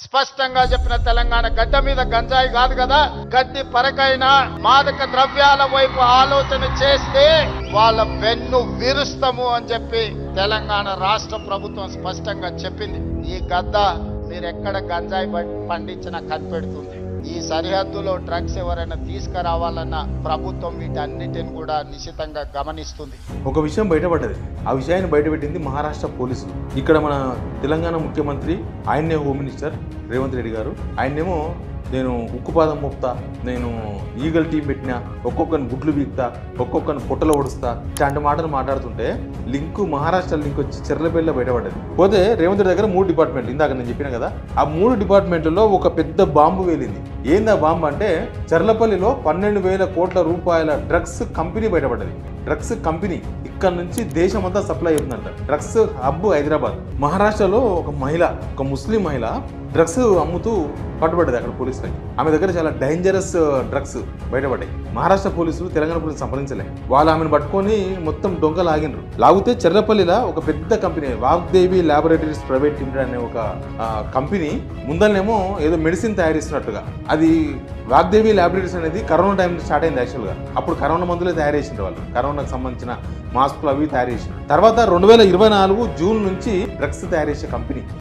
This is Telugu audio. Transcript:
స్పష్టంగా చెప్పిన తెలంగాణ గడ్డ మీద గంజాయి కాదు కదా? గడ్డి పరకైనా మాదక ద్రవ్యాల వైపు ఆలోచన చేస్తే వాళ్ళ వెన్ను విరుస్తాము అని చెప్పి తెలంగాణ రాష్ట్ర ప్రభుత్వం స్పష్టంగా చెప్పింది. ఈ గద్ద మీరు ఎక్కడ గంజాయి పండించినా కనిపెడుతుంది. ఈ సరిహద్దులో డ్రగ్స్ ఎవరైనా తీసుకురావాలన్న ప్రభుత్వం వీటన్నిటిని కూడా నిశ్చితంగా గమనిస్తుంది. ఒక విషయం బయటపడ్డది. ఆ విషయాన్ని బయటపెట్టింది మహారాష్ట్ర పోలీసులు. ఇక్కడ మన తెలంగాణ ముఖ్యమంత్రి ఆయన్నే హోమ్ మినిస్టర్ రేవంత్ రెడ్డి గారు. ఆయన్నేమో నేను ఉక్కుపాదం మోపుతా నేను ఈగల్ టీం పెట్టినా ఒక్కొక్కరిని గుడ్లు బీక్తా ఒక్కొక్కరిని పుట్టలు ఒడుస్తా ఇట్లాంటి మాటలు మాట్లాడుతుంటే లింకు మహారాష్ట్ర లింక్ వచ్చి చెర్లపల్లిలో బయటపడ్డది. పోతే రేవంత్ రెడ్డి దగ్గర మూడు డిపార్ట్మెంట్లు ఇందాక నేను చెప్పిన కదా ఆ మూడు డిపార్ట్మెంట్లలో ఒక పెద్ద బాంబు వేలింది. ఏందా బాంబ బాంబు అంటే చర్లపల్లిలో పన్నెండు వేల కోట్ల రూపాయల డ్రగ్స్ కంపెనీ బయటపడ్డది. డ్రగ్స్ కంపెనీ ఇక్కడ నుంచి దేశమంతా సప్లై అవుతుందంట డ్రగ్స్ హబ్ హైదరాబాద్. మహారాష్ట్రలో ఒక మహిళ ఒక ముస్లిం మహిళ డ్రగ్స్ అమ్ముతూ పట్టుబడ్డది అక్కడ పోలీసులకి ఆమె దగ్గర చాలా డేంజరస్ డ్రగ్స్ uh, బయటపడ్డాయి. మహారాష్ట్ర పోలీసులు తెలంగాణ పోలీసులు సంప్రదించలే. వాళ్ళు ఆమెను పట్టుకొని మొత్తం దొంగ లాగినరు లాగితే చెర్లపల్లిలో ఒక పెద్ద company Vagdevi laboratories private limited అనే ఒక కంపెనీ ముందరనేమో ఏదో మెడిసిన్ తయారు చేస్తున్నట్టుగా. అది వాగ్దేవి ల్యాబొరేటరీస్ అనేది కరోనా టైం స్టార్ట్ అయింది యాక్చువల్గా అప్పుడు కరోనా మందులే తయారు చేసిండ్రు వాళ్ళు. కరోనాకు సంబంధించిన మాస్కులు అవి తయారు చేసిండ్రు. తర్వాత రెండు వేల ఇరవై నాలుగు జూన్ నుంచి డ్రగ్స్ తయారు చేసే కంపెనీ